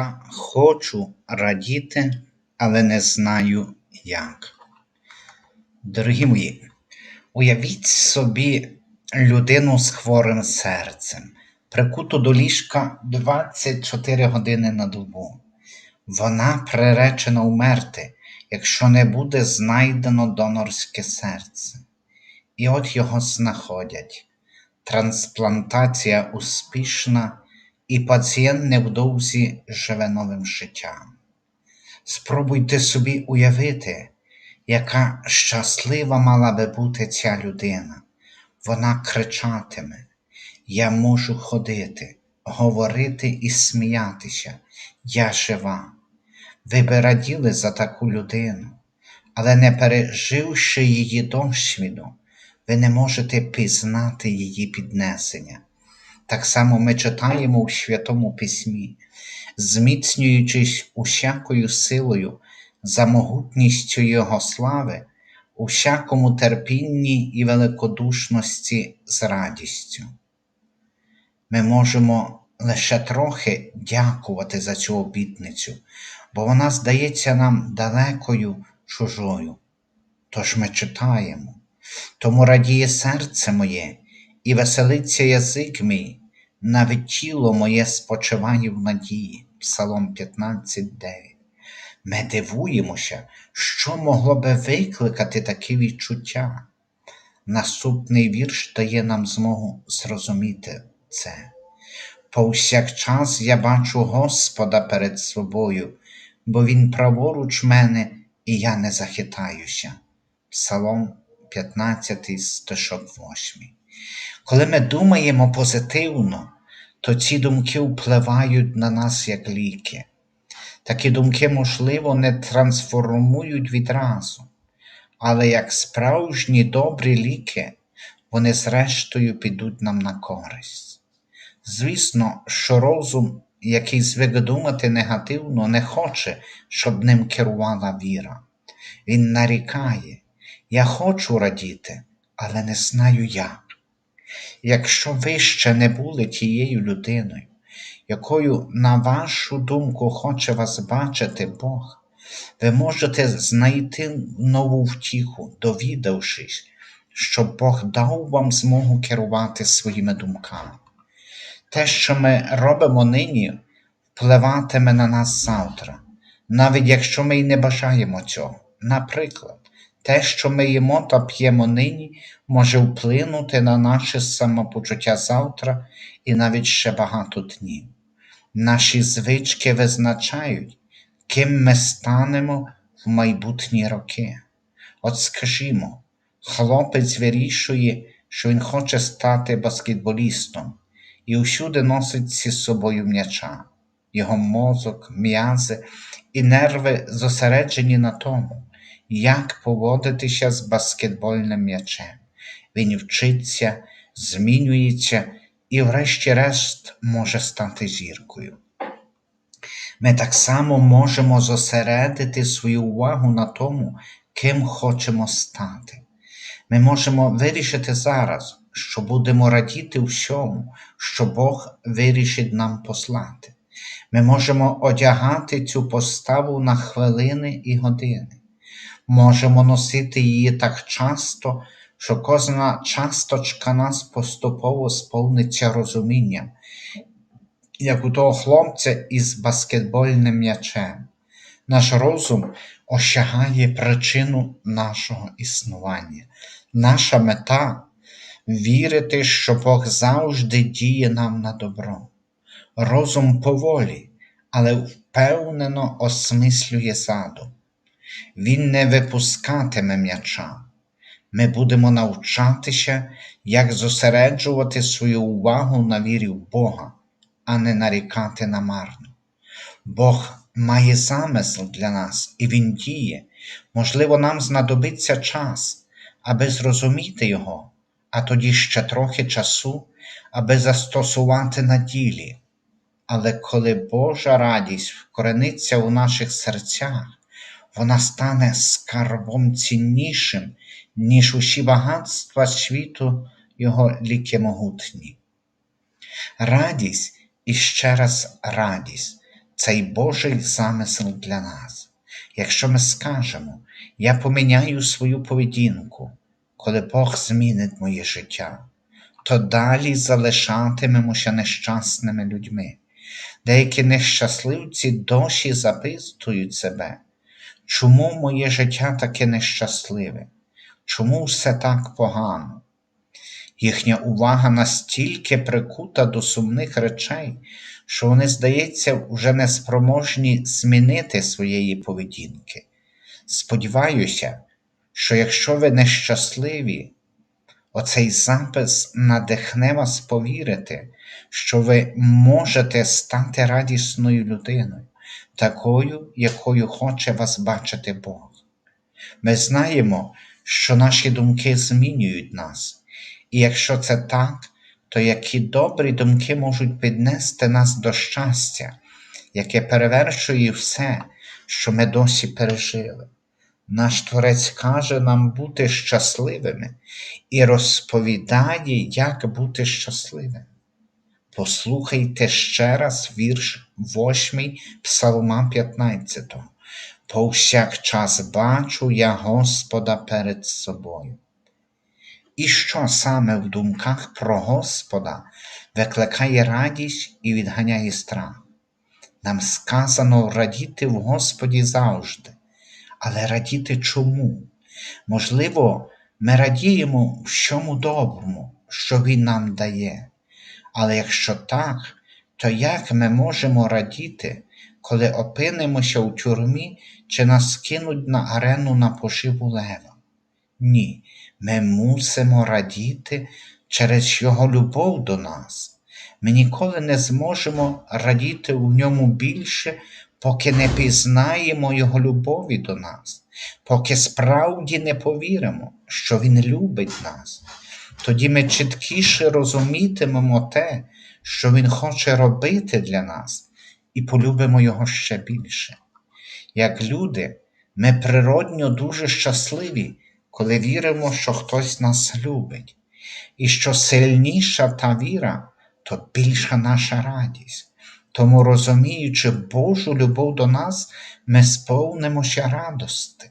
Я хочу радіти, але не знаю як. Дорогі мої, уявіть собі людину з хворим серцем, прикуту до ліжка 24 години на добу. Вона приречена вмерти, якщо не буде знайдено донорське серце. І от його знаходять. Трансплантація успішна, і пацієнт невдовзі живе новим життям. Спробуйте собі уявити, яка щаслива мала би бути ця людина. Вона кричатиме: Я можу ходити, говорити і сміятися, я жива. Ви би раділи за таку людину, але не переживши її досвіду, ви не можете пізнати її піднесення. Так само ми читаємо у Святому Письмі, зміцнюючись усякою силою за могутністю Його слави, усякому терпінні і великодушності з радістю. Ми можемо лише трохи дякувати за цю обітницю, бо вона здається нам далекою чужою. Тож ми читаємо, тому радіє серце моє і веселиться язик мій, навіть тіло моє спочиває в надії. Псалом 15,9. Ми дивуємося, що могло би викликати такі відчуття. Наступний вірш дає нам змогу зрозуміти це. Повсякчас я бачу Господа перед собою, бо Він праворуч мене, і я не захитаюся. Псалом 15, стишок 8. Коли ми думаємо позитивно, то ці думки впливають на нас як ліки. Такі думки, можливо, не трансформують відразу, але як справжні добрі ліки, вони зрештою підуть нам на користь. Звісно, що розум, який звик думати негативно, не хоче, щоб ним керувала віра. Він нарікає, я хочу радіти, але не знаю як. Якщо ви ще не були тією людиною, якою, на вашу думку, хоче вас бачити Бог, ви можете знайти нову втіху, довідавшись, що Бог дав вам змогу керувати своїми думками. Те, що ми робимо нині, впливатиме на нас завтра, навіть якщо ми й не бажаємо цього. Наприклад, те, що ми їмо та п'ємо нині, може вплинути на наше самопочуття завтра і навіть ще багато днів. Наші звички визначають, ким ми станемо в майбутні роки. От скажімо, хлопець вирішує, що він хоче стати баскетболістом і усюди носить зі собою м'яча. Його мозок, м'язи і нерви зосереджені на тому, як поводитися з баскетбольним м'ячем. Він вчиться, змінюється і, врешті-решт, може стати зіркою. Ми так само можемо зосередити свою увагу на тому, ким хочемо стати. Ми можемо вирішити зараз, що будемо радіти всьому, що Бог вирішить нам послати. Ми можемо одягати цю поставу на хвилини і години. Можемо носити її так часто, що кожна часточка нас поступово сповниться розумінням, як у того хлопця із баскетбольним м'ячем. Наш розум осягає причину нашого існування. Наша мета вірити, що Бог завжди діє нам на добро. Розум поволі, але впевнено осмислює задум. Він не випускатиме м'яча. Ми будемо навчатися, як зосереджувати свою увагу на вірі в Бога, а не нарікати на марно. Бог має замисел для нас і Він діє. Можливо, нам знадобиться час, аби зрозуміти Його, а тоді ще трохи часу, аби застосувати на ділі. Але коли Божа радість вкорениться у наших серцях, вона стане скарбом ціннішим, ніж усі багатства світу його ліки могутні. Радість і ще раз радість цей Божий замисел для нас. Якщо ми скажемо, я поміняю свою поведінку, коли Бог змінить моє життя, то далі залишатимемося нещасними людьми. Деякі нещасливці досі запитують себе, чому моє життя таке нещасливе, чому все так погано? Їхня увага настільки прикута до сумних речей, що вони, здається, вже не спроможні змінити своєї поведінки. Сподіваюся, що якщо ви нещасливі, оцей запис надихне вас повірити, що ви можете стати радісною людиною, такою, якою хоче вас бачити Бог. Ми знаємо, що наші думки змінюють нас, і якщо це так, то які добрі думки можуть піднести нас до щастя, яке перевершує все, що ми досі пережили. Наш Творець каже нам бути щасливими і розповідає, як бути щасливим. Послухайте ще раз вірш 8 Псалма 15. Повсякчас бачу я Господа перед собою. І що саме в думках про Господа викликає радість і відганяє страх? Нам сказано радіти в Господі завжди. Але радіти чому? Можливо, ми радіємо всьому доброму, що Він нам дає. Але якщо так, то як ми можемо радіти, коли опинимося у тюрмі чи нас кинуть на арену на поживу лева? Ні, ми мусимо радіти через Його любов до нас. Ми ніколи не зможемо радіти в ньому більше, поки не пізнаємо Його любові до нас, поки справді не повіримо, що Він любить нас. Тоді ми чіткіше розумітимемо те, що Він хоче робити для нас, і полюбимо Його ще більше. Як люди, ми природньо дуже щасливі, коли віримо, що хтось нас любить, і що сильніша та віра, то більша наша радість. Тому, розуміючи Божу любов до нас, ми сповнимося радости.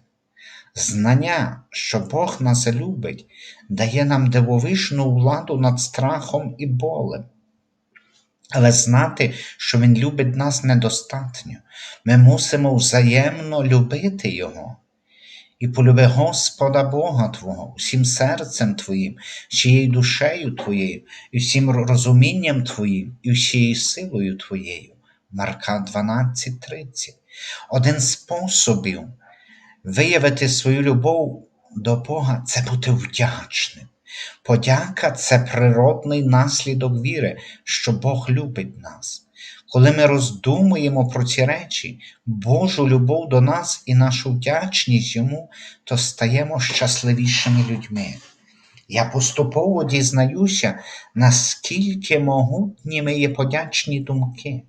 Знання, що Бог нас любить, дає нам дивовижну владу над страхом і болем. Але знати, що Він любить нас недостатньо. Ми мусимо взаємно любити Його. І полюби Господа Бога Твого, всім серцем Твоїм, всією душею Твоєю, і всім розумінням Твоїм, і всією силою Твоєю. Марка 12:30. Один з способів виявити свою любов до Бога це бути вдячним. Подяка це природний наслідок віри, що Бог любить нас. Коли ми роздумуємо про ці речі, Божу любов до нас і нашу вдячність йому, то стаємо щасливішими людьми. Я поступово дізнаюся, наскільки могутніми є подячні думки.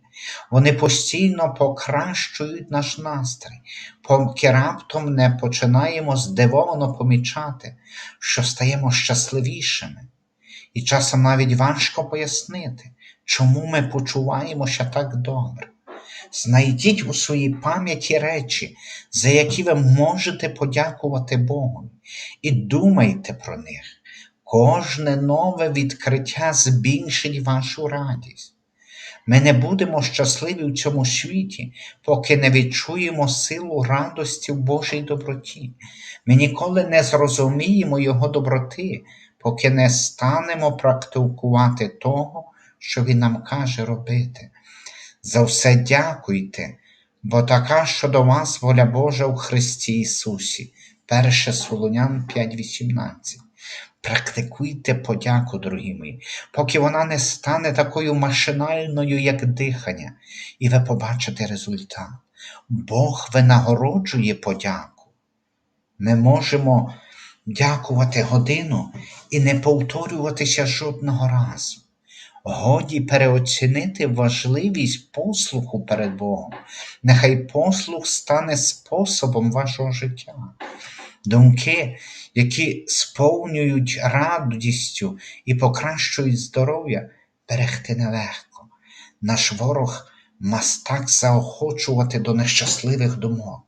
Вони постійно покращують наш настрій, поки раптом не починаємо здивовано помічати, що стаємо щасливішими. І часом навіть важко пояснити, чому ми почуваємося так добре. Знайдіть у своїй пам'яті речі, за які ви можете подякувати Богу, і думайте про них. Кожне нове відкриття збільшить вашу радість. Ми не будемо щасливі в цьому світі, поки не відчуємо силу радості в Божій доброті. Ми ніколи не зрозуміємо Його доброти, поки не станемо практикувати того, що Він нам каже робити. За все дякуйте, бо така щодо вас воля Божа у Христі Ісусі. 1 Солонян 5,18. Практикуйте подяку, дорогі мої, поки вона не стане такою машинальною, як дихання, і ви побачите результат. Бог винагороджує подяку. Ми можемо дякувати годину і не повторюватися жодного разу. Годі переоцінити важливість послуху перед Богом. Нехай послух стане способом вашого життя. Думки, які сповнюють радістю і покращують здоров'я, берегти нелегко. Наш ворог нас так заохочувати до нещасливих думок.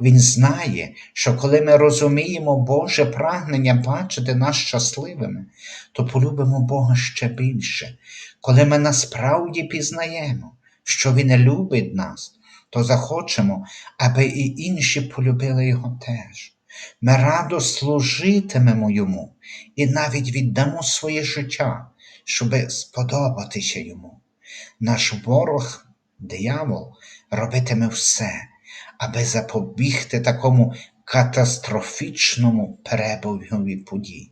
Він знає, що коли ми розуміємо Боже прагнення бачити нас щасливими, то полюбимо Бога ще більше. Коли ми насправді пізнаємо, що Він любить нас, то захочемо, аби і інші полюбили Його теж. Ми радо служитимемо Йому і навіть віддамо своє життя, щоби сподобатися Йому. Наш ворог, диявол, робитиме все, аби запобігти такому катастрофічному перебігові подій.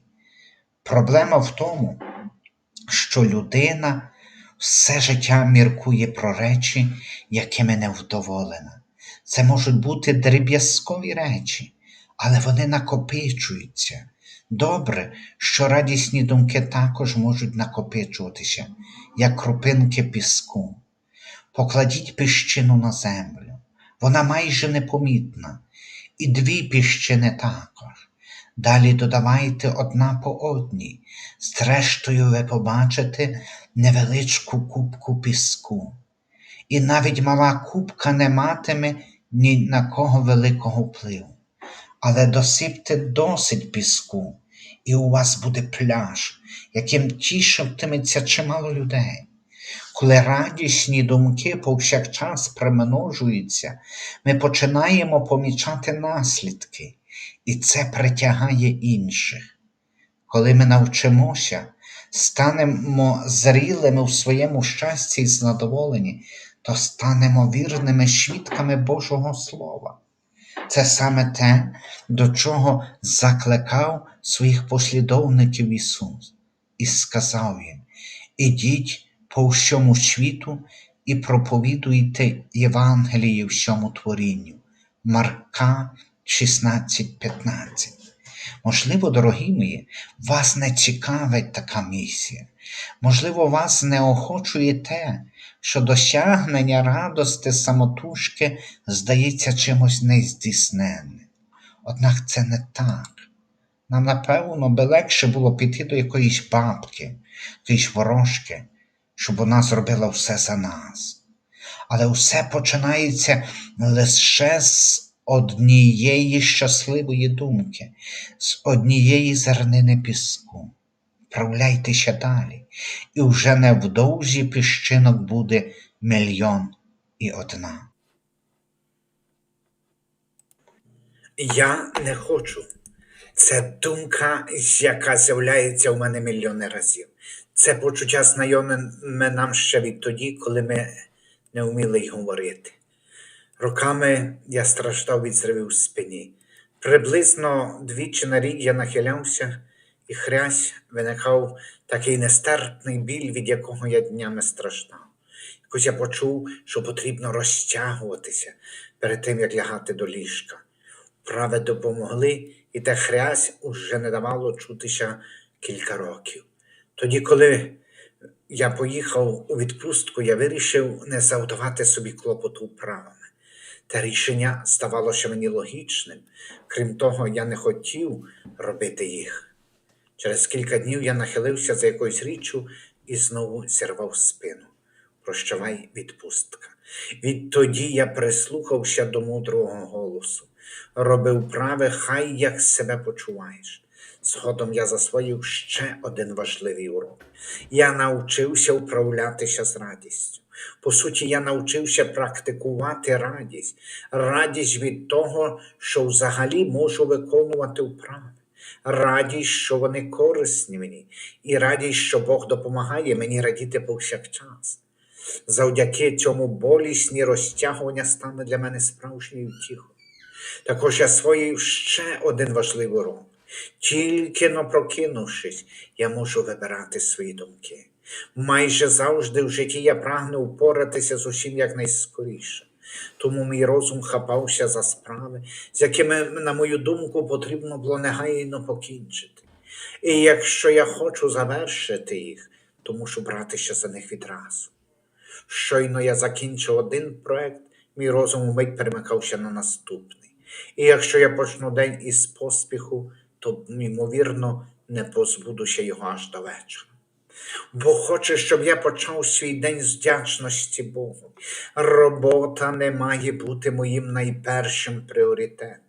Проблема в тому, що людина все життя міркує про речі, якими не вдоволена. Це можуть бути дріб'язкові речі, але вони накопичуються. Добре, що радісні думки також можуть накопичуватися, як крупинки піску. Покладіть піщину на землю. Вона майже непомітна, і дві піщини також. Далі додавайте одна по одній. Зрештою, ви побачите невеличку кубку піску. І навіть мала кубка не матиме ні на кого великого впливу. Але досипте досить піску, і у вас буде пляж, яким тішитиметься чимало людей. Коли радісні думки повсякчас примножуються, ми починаємо помічати наслідки, і це притягає інших. Коли ми навчимося, станемо зрілими в своєму щасті і задоволенні, то станемо вірними свідками Божого Слова. Це саме те, до чого закликав своїх послідовників Ісус, і сказав їм: Ідіть по всьому світу і проповідуйте Євангеліє всьому творінню. Марка 16:15. Можливо, дорогі мої, вас не цікавить така місія. Можливо, вас не охочує те, що досягнення радости самотужки здається чимось нездійсненним. Однак це не так. Нам, напевно, би легше було піти до якоїсь бабки, якоїсь ворожки, щоб вона зробила все за нас. Але все починається лише з однієї щасливої думки, з однієї зернини піску. Вправляйтеся далі, і вже невдовзі піщинок буде мільйон і одна. Я не хочу. Це думка, яка з'являється у мене мільйони разів. Це почуття знайоме нам ще відтоді, коли ми не вміли й говорити. Роками я страждав від зривів в спині. Приблизно двічі на рік я нахилявся, і хрясь виникав такий нестерпний біль, від якого я днями страждав. Якось я почув, що потрібно розтягуватися перед тим, як лягати до ліжка. Вправи допомогли, і те хрясь уже не давало чутися кілька років. Тоді, коли я поїхав у відпустку, я вирішив не завдавати собі клопоту вправами. Те рішення здавалося мені логічним. Крім того, я не хотів робити їх. Через кілька днів я нахилився за якоюсь річчю і знову зірвав спину. Прощавай, відпустка. Відтоді я прислухався до мудрого голосу, робив праве, хай як себе почуваєш. Згодом я засвоїв ще один важливий урок. Я навчився управлятися з радістю. По суті, я навчився практикувати радість, радість від того, що взагалі можу виконувати вправи, радість, що вони корисні мені, і радість, що Бог допомагає мені радіти повсякчас. Завдяки цьому болісні розтягування стане для мене справжньою втіхою. Також я своїв ще один важливий урок. Тільки но прокинувшись, я можу вибирати свої думки. Майже завжди в житті я прагну впоратися з усім якнайскоріше. Тому мій розум хапався за справи, з якими, на мою думку, потрібно було негайно покінчити. І якщо я хочу завершити їх, то мушу братися за них відразу. Щойно я закінчив один проект, мій розум умить перемикався на наступний. І якщо я почну день із поспіху, то, ймовірно, не позбудуся його аж до вечора. Бог хоче, щоб я почав свій день з вдячності Богу. Робота не має бути моїм найпершим пріоритетом.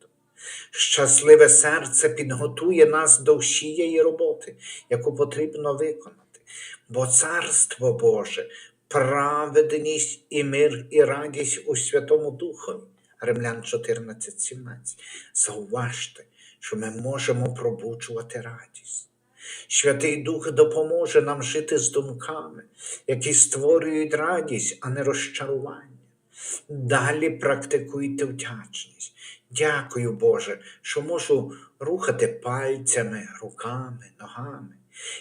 Щасливе серце підготує нас до всієї роботи, яку потрібно виконати. Бо Царство Боже, праведність і мир і радість у Святому Духові. Римлян 14:17. Зауважте, що ми можемо пробуджувати радість. Святий Дух допоможе нам жити з думками, які створюють радість, а не розчарування. Далі практикуйте вдячність. Дякую, Боже, що можу рухати пальцями, руками, ногами.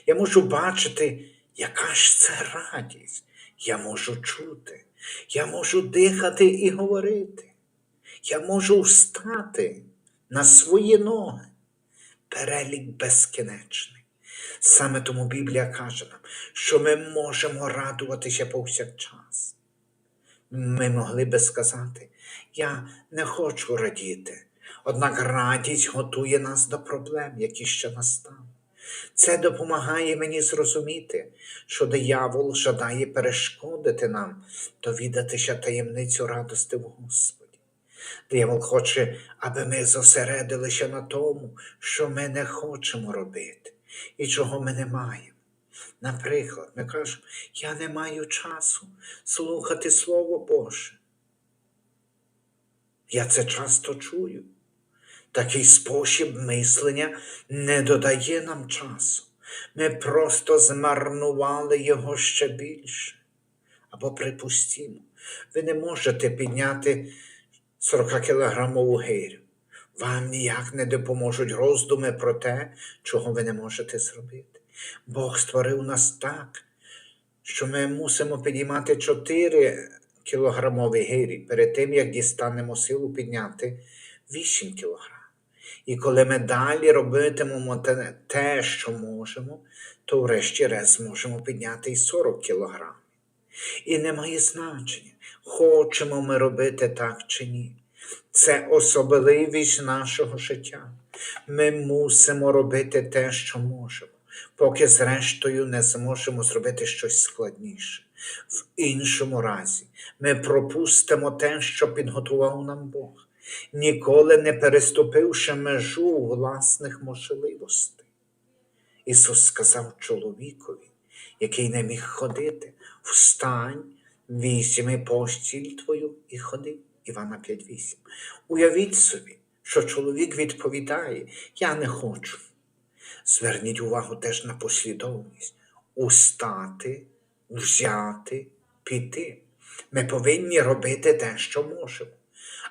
Я можу бачити, яка ж це радість. Я можу чути, я можу дихати і говорити. Я можу встати на свої ноги. Перелік безкінечний. Саме тому Біблія каже нам, що ми можемо радуватися повсякчас. Ми могли би сказати, я не хочу радіти, однак радість готує нас до проблем, які ще настануть. Це допомагає мені зрозуміти, що диявол жадає перешкодити нам довідатися таємницю радости в Господі. Диявол хоче, аби ми зосередилися на тому, що ми не хочемо робити і чого ми не маємо. Наприклад, ми кажемо, я не маю часу слухати Слово Боже. Я це часто чую. Такий спосіб мислення не додає нам часу. Ми просто змарнували його ще більше. Або припустімо, ви не можете підняти 40-кілограмову гирю. Вам ніяк не допоможуть роздуми про те, чого ви не можете зробити. Бог створив нас так, що ми мусимо підіймати 4 кілограмові гирі перед тим, як дістанемо силу підняти 8 кілограм. І коли ми далі робитимемо те, що можемо, то врешті-решт зможемо підняти і 40 кілограм. І не має значення, хочемо ми робити так чи ні. Це особливість нашого життя. Ми мусимо робити те, що можемо, поки зрештою не зможемо зробити щось складніше. В іншому разі ми пропустимо те, що підготував нам Бог, ніколи не переступивши межу власних можливостей. Ісус сказав чоловікові, який не міг ходити, встань, візьми постіль твою і ходи. Івана 5.8. Уявіть собі, що чоловік відповідає, я не хочу. Зверніть увагу теж на послідовність. Устати, взяти, піти. Ми повинні робити те, що можемо.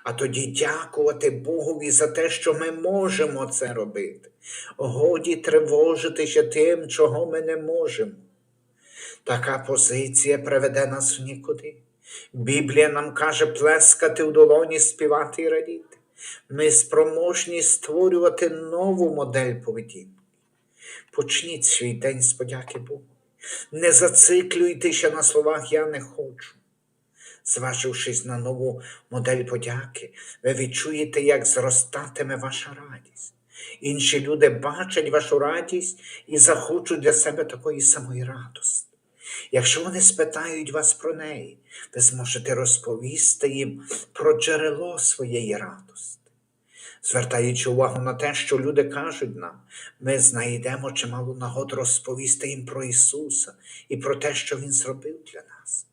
А тоді дякувати Богові за те, що ми можемо це робити. Годі тривожитися тим, чого ми не можемо. Така позиція приведе нас в нікуди. Біблія нам каже плескати в долоні, співати і радіти. Ми спроможні створювати нову модель поведінки. Почніть свій день з подяки Богу. Не зациклюйтеся на словах Я не хочу. Зважившись на нову модель подяки, ви відчуєте, як зростатиме ваша радість. Інші люди бачать вашу радість і захочуть для себе такої самої радості. Якщо вони спитають вас про неї, ви зможете розповісти їм про джерело своєї радості. Звертаючи увагу на те, що люди кажуть нам, ми знайдемо чимало нагод розповісти їм про Ісуса і про те, що Він зробив для нас.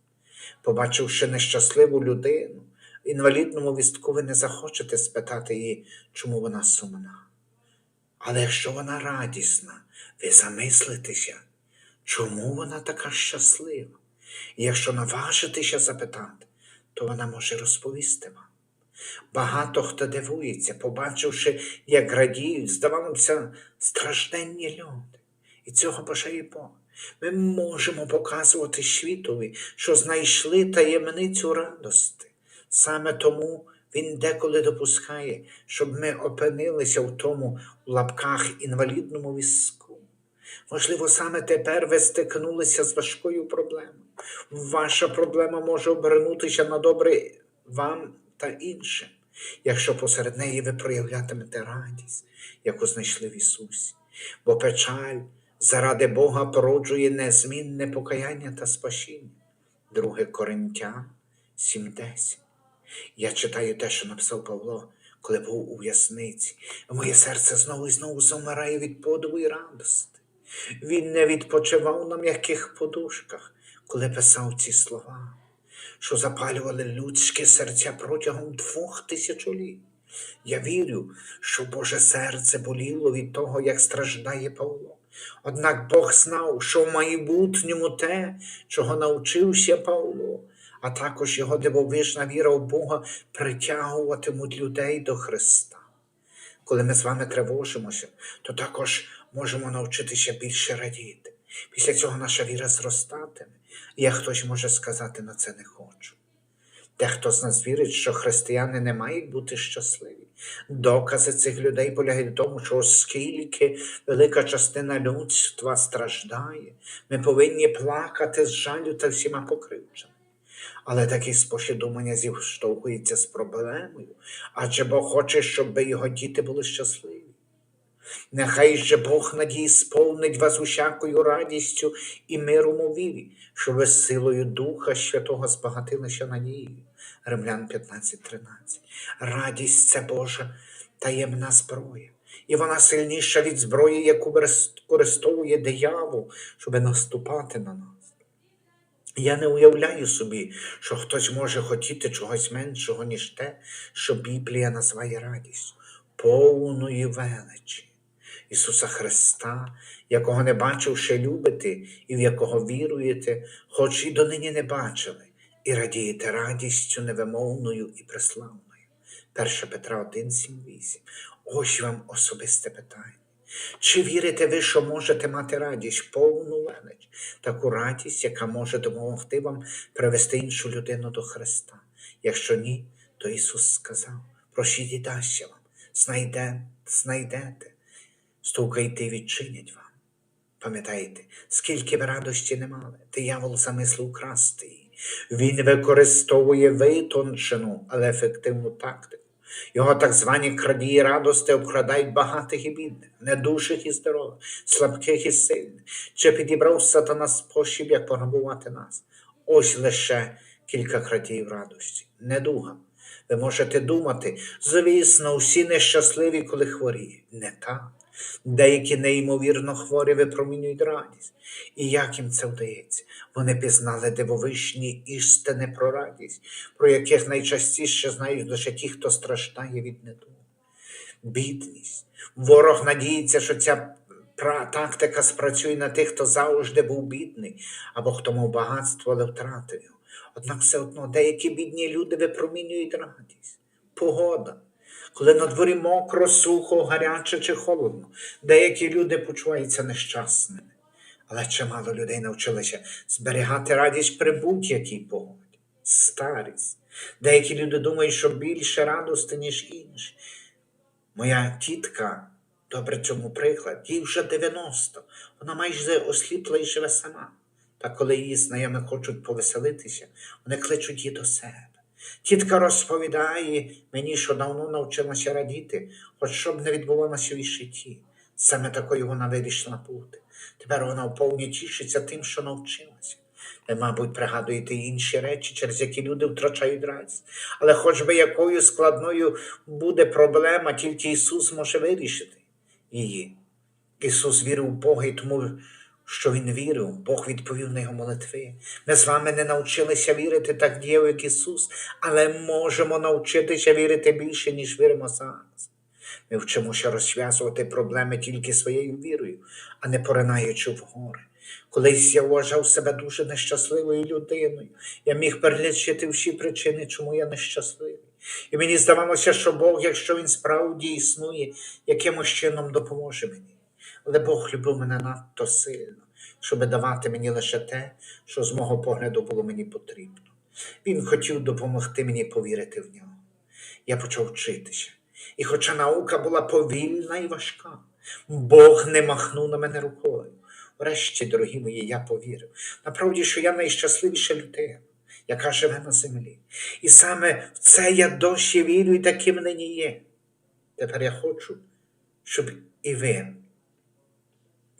Побачивши нещасливу людину, в інвалідному вістку ви не захочете спитати її, чому вона сумна. Але якщо вона радісна, ви замислитеся, чому вона така щаслива? Якщо наважитеся запитати, то вона може розповісти вам. Багато хто дивується, побачивши, як радіють, здавалося, стражденні люди. І цього бажає Бог. Ми можемо показувати світові, що знайшли таємницю радости. Саме тому він деколи допускає, щоб ми опинилися в тому в лапках інвалідному візку. Можливо, саме тепер ви стикнулися з важкою проблемою. Ваша проблема може обернутися на добре вам та іншим, якщо посеред неї ви проявлятимете радість, яку знайшли в Ісусі. Бо печаль заради Бога породжує незмінне покаяння та спасіння. 2 Коринтян 7.10. Я читаю те, що написав Павло, коли був у в'язниці. Моє серце знову і знову замирає від подиву і радости. Він не відпочивав на м'яких подушках, коли писав ці слова, що запалювали людське серця протягом двох тисячоліть. Я вірю, що Боже серце боліло від того, як страждає Павло. Однак Бог знав, що в майбутньому те, чого навчився Павло, а також його дивовижна віра в Бога притягуватимуть людей до Христа. Коли ми з вами тривожимося, то також можемо навчитися більше радіти. Після цього наша віра зростатиме. І як хтось може сказати на це не хочу. Дехто з нас вірить, що християни не мають бути щасливі. Докази цих людей полягають в тому, що оскільки велика частина людства страждає, ми повинні плакати з жалю та всіма покривченими. Але такий спосіб думання зіштовхується з проблемою, адже Бог хоче, щоб його діти були щасливі. Нехай же Бог надії сповнить вас усякою радістю і миром у вірі, що ви силою Духа Святого збагатилися надією. Римлян 15.13. Радість це Божа таємна зброя, і вона сильніша від зброї, яку використовує диявол, щоб наступати на нас. Я не уявляю собі, що хтось може хотіти чогось меншого, ніж те, що Біблія називає радістю, повної величі. Ісуса Христа, якого не бачивши любите, і в якого віруєте, хоч і донині не бачили, і радієте радістю невимовною і преславною. 1 Петра 1, 7, 8. Ось вам особисте питання. Чи вірите ви, що можете мати радість, повну велич, таку радість, яка може допомогти вам привести іншу людину до Христа? Якщо ні, то Ісус сказав: просіть і дасться вам, знайде, знайдете, стукайте і відчинять вам. Пам'ятаєте, скільки б радості не мали, диявол замислив украсти її. Він використовує витончену, але ефективну тактику. Його так звані крадії радости обкрадають багатих і бідних, недужих і здорових, слабких і сильних. Чи підібрав сатана спосіб, як пограбувати нас? Ось лише кілька крадіїв радості. Недуга. Ви можете думати, звісно, всі нещасливі, коли хворіють. Не так. Деякі неймовірно хворі випромінюють радість. І як їм це вдається? Вони пізнали дивовижні істини про радість, про яких найчастіше знають лише ті, хто страждає від недуги. Бідність. Ворог надіється, що ця тактика спрацює на тих, хто завжди був бідний, або хто мав багатство, але втратив його. Однак все одно деякі бідні люди випромінюють радість. Погода. Коли на дворі мокро, сухо, гаряче чи холодно, деякі люди почуваються нещасними. Але чимало людей навчилися зберігати радість при будь-якій погоді. Старість. Деякі люди думають, що більше радости, ніж інші. Моя тітка, добре цьому приклад, їй вже 90, вона майже осліпла і живе сама. Та коли її знайомі хочуть повеселитися, вони кличуть її до себе. Тітка розповідає мені, що давно навчилася радіти, хоч що б не відбувалося в житті. Саме такою вона вирішила бути. Тепер вона вповні тішиться тим, що навчилася. Ви, мабуть, пригадуєте інші речі, через які люди втрачають радість. Але хоч би якою складною буде проблема, тільки Ісус може вирішити її. Ісус вірив в Бога і тому, що Він вірив, Бог відповів на його молитви. Ми з вами не навчилися вірити так дієво, як Ісус, але можемо навчитися вірити більше, ніж віримо зараз. Ми вчимося розв'язувати проблеми тільки своєю вірою, а не поринаючи в гори. Колись я вважав себе дуже нещасливою людиною. Я міг перелічити всі причини, чому я нещасливий. І мені здавалося, що Бог, якщо він справді існує, якимось чином допоможе мені. Але Бог любив мене надто сильно, щоб давати мені лише те, що з мого погляду було мені потрібно. Він хотів допомогти мені повірити в нього. Я почав вчитися. І хоча наука була повільна і важка, Бог не махнув на мене рукою. Врешті, дорогі мої, я повірив. Направді, що я найщасливіша людина, яка живе на землі. І саме в це я досі вірю і таким нині є. Тепер я хочу, щоб і ви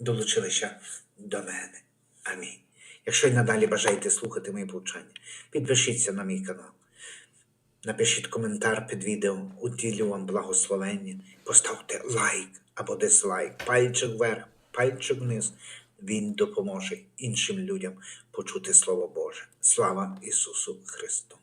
долучилися до мене. Амінь. Якщо й надалі бажаєте слухати мої повчання, підпишіться на мій канал. Напишіть коментар під відео, уділю вам благословення, поставте лайк або дизлайк, пальчик вверх, пальчик вниз. Він допоможе іншим людям почути Слово Боже. Слава Ісусу Христу!